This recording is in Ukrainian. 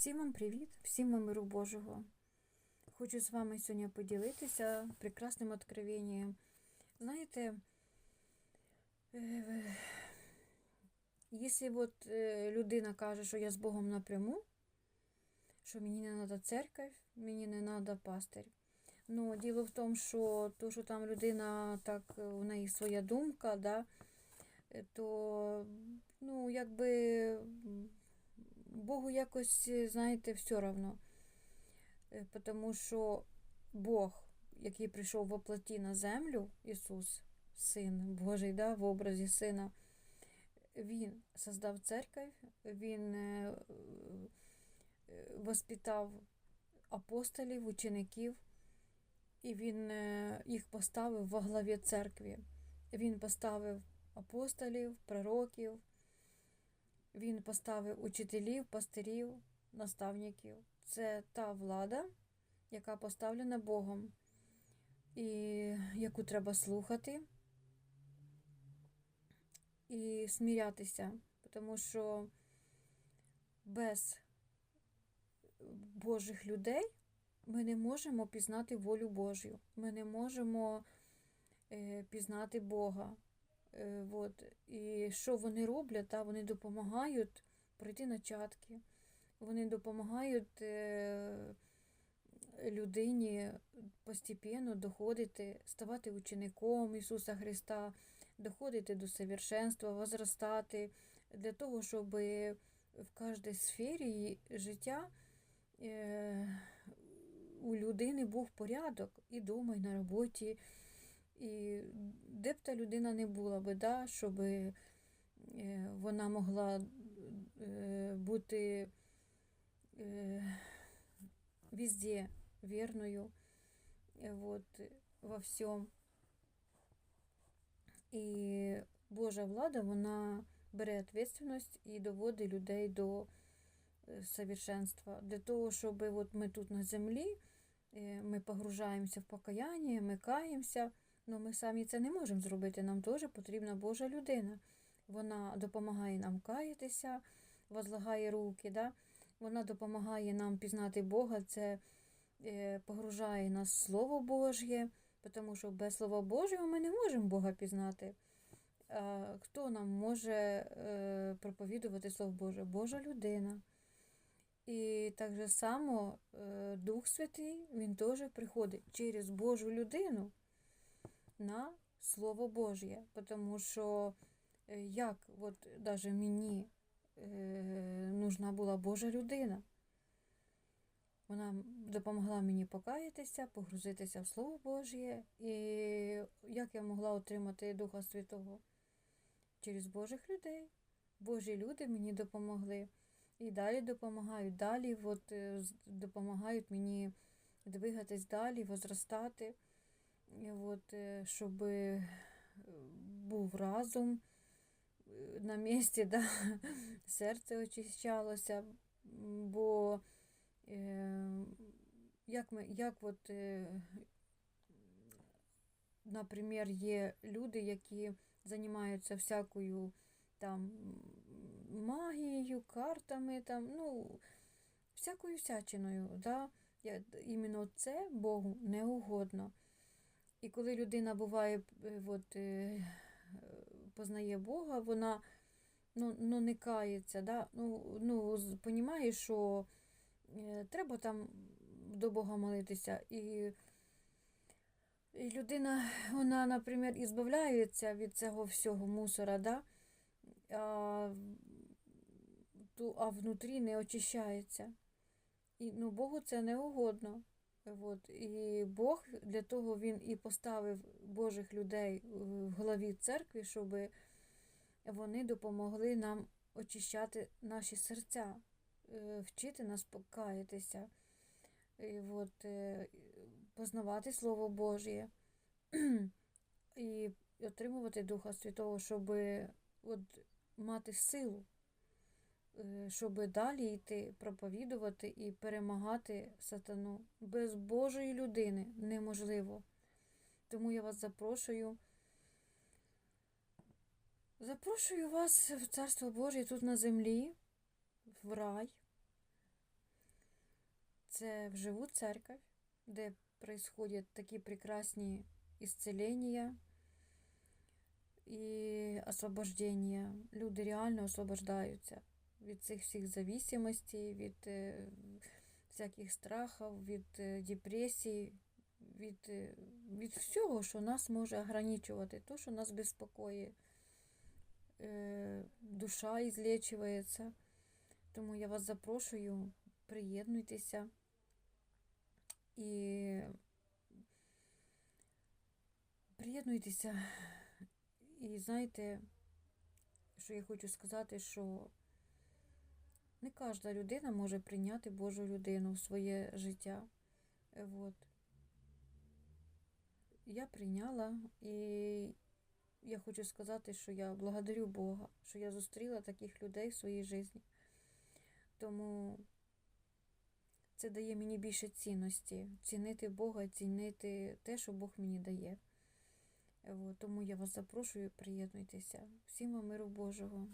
Всім вам привіт, всім вам миру Божого. Хочу з вами сьогодні поділитися прекрасним откровенням. Знаєте, е, якщо от е, людина каже, що я з Богом напряму, що мені не треба церковь, мені не треба пастир. Ну, діло в тому, що то, що там людина, так, е, у неї своя думка, да, то, ну, якби Богу якось, е, знаєте, все одно. Тому що Бог, який прийшов во плоті на землю, Ісус, Син Божий, да, в образі Сина, Він создав церковь, Він е, е, воспитав апостолів, учеників, і Він е, їх поставив во главі церкви. Він поставив апостолів, пророків, він поставив учителів, пастирів, наставників. Це та влада, яка поставлена Богом, і яку треба слухати і смірятися, тому що без Божих людей ми не можемо пізнати волю Божю, ми не можемо е, пізнати Бога. Е, от. І що вони роблять? Та, вони допомагають пройти начатки, вони допомагають е, людині постепенно доходити, ставати учеником Ісуса Христа, доходити до совершенства, возростати, для того, щоб в кожній сфері життя е, у людини був порядок і вдома, і на роботі. І де б та людина не була би, да, щоб е, вона могла е, бути е, везде вірною вот, во всьому. І Божа влада, вона бере відповідальність і доводить людей до совершенства. Для того, щоб от ми тут на землі, ми погружаємося в покаяння, ми каємося. Ну, ми самі це не можемо зробити. Нам теж потрібна Божа людина. Вона допомагає нам каятися, возлагає руки. Да? Вона допомагає нам пізнати Бога, це е, погружає нас в Слово Божє, тому що без Слова Божого ми не можемо Бога пізнати. А Хто нам може е, проповідувати Слово Боже? Божа людина. І так же само е, Дух Святий, він теж приходить через Божу людину на Слово Божє. Тому що е, як от даже мені е, нужна була Божа людина. Вона допомогла мені покаятися, погрузитися в Слово Божє. І як я могла отримати Духа Святого? Через Божих людей. Божі люди мені допомогли. І далі допомагають. Далі от, е, допомагають мені двигатись далі, возростати. От, щоб був разум на місці, да, серце очищалося, бо як ми, як от, наприклад, є люди, які займаються всякою там магією, картами, там, ну, всякою всячиною. Да? Іменно це Богу не угодно. І коли людина буває, от, познає Бога, вона ну, ну, не кається, да? ну, ну, розуміє, що треба там до Бога молитися. І і людина, вона, наприклад, і збавляється від цього всього мусора, да? а, а внутрі не очищається. І ну, Богу це не угодно. От. І Бог для того він і поставив Божих людей в голові церкви, щоб вони допомогли нам очищати наші серця, вчити нас покаятися, і от, познавати Слово Божє і отримувати Духа Святого, щоб от, мати силу щоб далі йти, проповідувати і перемагати сатану. Без Божої людини неможливо. Тому я вас запрошую. Запрошую вас в Царство Боже тут на землі, в рай. це вживу церковь, де происходять такі прекрасні исцеления і освобождення. Люди реально освобождаються від цих всіх зависимостей, від е, всяких страхів, від е, депресій, від, е, від всього, що нас може ограничувати, то, що нас безпокоїть. Е, душа ізлечується. Тому я вас запрошую, приєднуйтеся і приєднуйтеся. І знаєте, що я хочу сказати, що не кожна людина може прийняти Божу людину в своє життя. Е, Вот. Я прийняла і я хочу сказати, що я благодарю Бога, що я зустріла таких людей в своїй житті. Тому це дає мені більше цінності, цінити Бога, цінити те, що Бог мені дає. От, тому я вас запрошую, приєднуйтеся. Всім вам миру Божого.